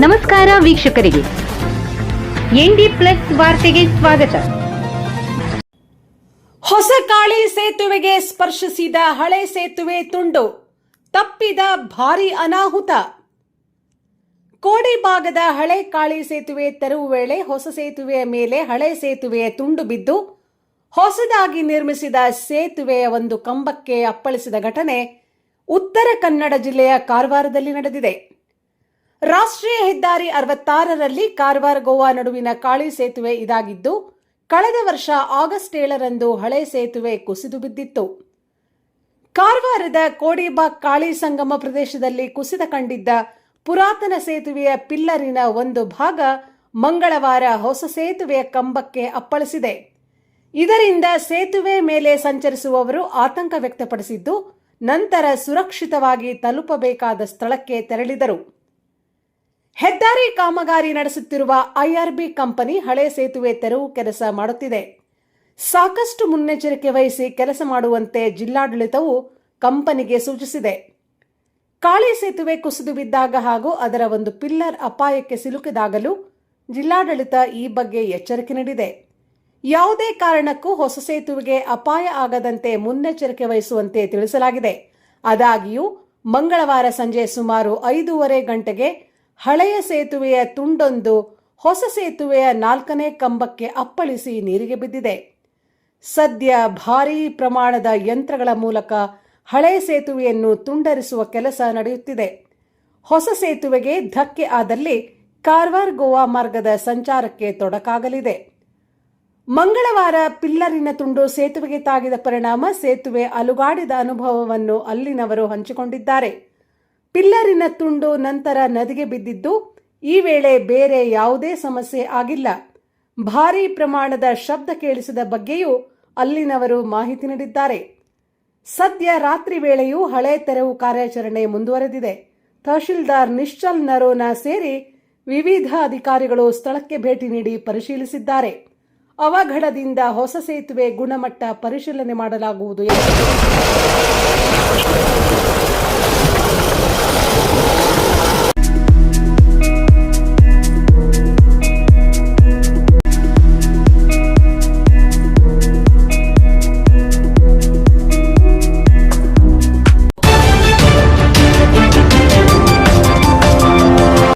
ನಮಸ್ಕಾರ ವೀಕ್ಷಕರಿಗೆ. ND plus ವಾರ್ತೆಗೆ ಸ್ವಾಗತ. ಹೊಸ ಕಾಳಿ ಸೇತುವೆಗೆ ಸ್ಪರ್ಶಿಸಿದ ಹಳೆ ಸೇತುವೆ ತುಂಡು, ತಪ್ಪಿದ ಭಾರಿ ಅನಾಹುತ. ಕೋಡಿ ಭಾಗದ ಹಳೆ ಕಾಳಿ ಸೇತುವೆ ತೆರವು ವೇಳೆ ಹೊಸ ಸೇತುವೆಯ ಮೇಲೆ ಹಳೆ ಸೇತುವೆಯ ತುಂಡು ಬಿದ್ದು, ಹೊಸದಾಗಿ ನಿರ್ಮಿಸಿದ ಸೇತುವೆಯ ಒಂದು ಕಂಬಕ್ಕೆ ಅಪ್ಪಳಿಸಿದ ಘಟನೆ ಉತ್ತರ ಕನ್ನಡ ಜಿಲ್ಲೆಯ ಕಾರವಾರದಲ್ಲಿ ನಡೆದಿದೆ. ರಾಷ್ಟ್ರೀಯ ಹೆದ್ದಾರಿ ಅರವತ್ತಾರರಲ್ಲಿ ಕಾರವಾರ ಗೋವಾ ನಡುವಿನ ಕಾಳಿ ಸೇತುವೆ ಇದಾಗಿದ್ದು, ಕಳೆದ ವರ್ಷ ಆಗಸ್ಟ್ ಏಳರಂದು ಹಳೆ ಸೇತುವೆ ಕುಸಿದು ಬಿದ್ದಿತ್ತು. ಕಾರವಾರದ ಕೋಡಿಬಾಗ್ ಕಾಳಿ ಸಂಗಮ ಪ್ರದೇಶದಲ್ಲಿ ಕುಸಿದ ಕಂಡಿದ್ದ ಪುರಾತನ ಸೇತುವೆಯ ಪಿಲ್ಲರಿನ ಒಂದು ಭಾಗ ಮಂಗಳವಾರ ಹೊಸ ಸೇತುವೆಯ ಕಂಬಕ್ಕೆ ಅಪ್ಪಳಿಸಿದೆ. ಇದರಿಂದ ಸೇತುವೆ ಮೇಲೆ ಸಂಚರಿಸುವವರು ಆತಂಕ ವ್ಯಕ್ತಪಡಿಸಿದ್ದು, ನಂತರ ಸುರಕ್ಷಿತವಾಗಿ ತಲುಪಬೇಕಾದ ಸ್ಥಳಕ್ಕೆ ತೆರಳಿದರು. ಹೆದ್ದಾರಿ ಕಾಮಗಾರಿ ನಡೆಸುತ್ತಿರುವ ಐಆರ್ಬಿ ಕಂಪನಿ ಹಳೆ ಸೇತುವೆ ತೆರವು ಕೆಲಸ ಮಾಡುತ್ತಿದೆ. ಸಾಕಷ್ಟು ಮುನ್ನೆಚ್ಚರಿಕೆ ವಹಿಸಿ ಕೆಲಸ ಮಾಡುವಂತೆ ಜಿಲ್ಲಾಡಳಿತವು ಕಂಪನಿಗೆ ಸೂಚಿಸಿದೆ. ಕಾಳಿ ಸೇತುವೆ ಕುಸಿದು ಬಿದ್ದಾಗ ಹಾಗೂ ಅದರ ಒಂದು ಪಿಲ್ಲರ್ ಅಪಾಯಕ್ಕೆ ಸಿಲುಕಿದಾಗಲೂ ಜಿಲ್ಲಾಡಳಿತ ಈ ಬಗ್ಗೆ ಎಚ್ಚರಿಕೆ ನೀಡಿದೆ. ಯಾವುದೇ ಕಾರಣಕ್ಕೂ ಹೊಸ ಸೇತುವೆಗೆ ಅಪಾಯ ಆಗದಂತೆ ಮುನ್ನೆಚ್ಚರಿಕೆ ವಹಿಸುವಂತೆ ತಿಳಿಸಲಾಗಿದೆ. ಆದಾಗ್ಯೂ, ಮಂಗಳವಾರ ಸಂಜೆ ಸುಮಾರು ಐದೂವರೆ ಗಂಟೆಗೆ ಹಳೆಯ ಸೇತುವೆಯ ತುಂಡೊಂದು, ಹೊಸ ಸೇತುವೆಯ ನಾಲ್ಕನೇ ಕಂಬಕ್ಕೆ ಅಪ್ಪಳಿಸಿ ನೀರಿಗೆ ಬಿದ್ದಿದೆ. ಸದ್ಯ ಭಾರೀ ಪ್ರಮಾಣದ ಯಂತ್ರಗಳ ಮೂಲಕ ಹಳೆಯ ಸೇತುವೆಯನ್ನು ತುಂಡರಿಸುವ ಕೆಲಸ ನಡೆಯುತ್ತಿದೆ. ಹೊಸ ಸೇತುವೆಗೆ ಧಕ್ಕೆ ಆದಲ್ಲಿ ಕಾರ್ವಾರ್ ಗೋವಾ ಮಾರ್ಗದ ಸಂಚಾರಕ್ಕೆ ತೊಡಕಾಗಲಿದೆ. ಮಂಗಳವಾರ ಪಿಲ್ಲರಿನ ತುಂಡು ಸೇತುವೆಗೆ ತಾಗಿದ ಪರಿಣಾಮ ಸೇತುವೆ ಅಲುಗಾಡಿದ ಅನುಭವವನ್ನು ಅಲ್ಲಿನವರು ಹಂಚಿಕೊಂಡಿದ್ದಾರೆ. ಪಿಲ್ಲರಿನ ತುಂಡು ನಂತರ ನದಿಗೆ ಬಿದ್ದಿದ್ದು ಈ ವೇಳೆ ಬೇರೆ ಯಾವುದೇ ಸಮಸ್ಯೆ ಆಗಿಲ್ಲ. ಭಾರೀ ಪ್ರಮಾಣದ ಶಬ್ದ ಕೇಳಿಸಿದ ಬಗ್ಗೆಯೂ ಅಲ್ಲಿನವರು ಮಾಹಿತಿ ನೀಡಿದ್ದಾರೆ. ಸದ್ಯ ರಾತ್ರಿ ವೇಳೆಯೂ ಹಳೆ ತೆರವು ಕಾರ್ಯಾಚರಣೆ ಮುಂದುವರೆದಿದೆ. ತಹಶೀಲ್ದಾರ್ ನಿಶ್ಚಲ್ ನರೋನಾ ಸೇರಿ ವಿವಿಧ ಅಧಿಕಾರಿಗಳು ಸ್ಥಳಕ್ಕೆ ಭೇಟಿ ನೀಡಿ ಪರಿಶೀಲಿಸಿದ್ದಾರೆ. ಅವಘಡದಿಂದ ಹೊಸ ಸೇತುವೆ ಗುಣಮಟ್ಟ ಪರಿಶೀಲನೆ ಮಾಡಲಾಗುವುದು ಎಂದು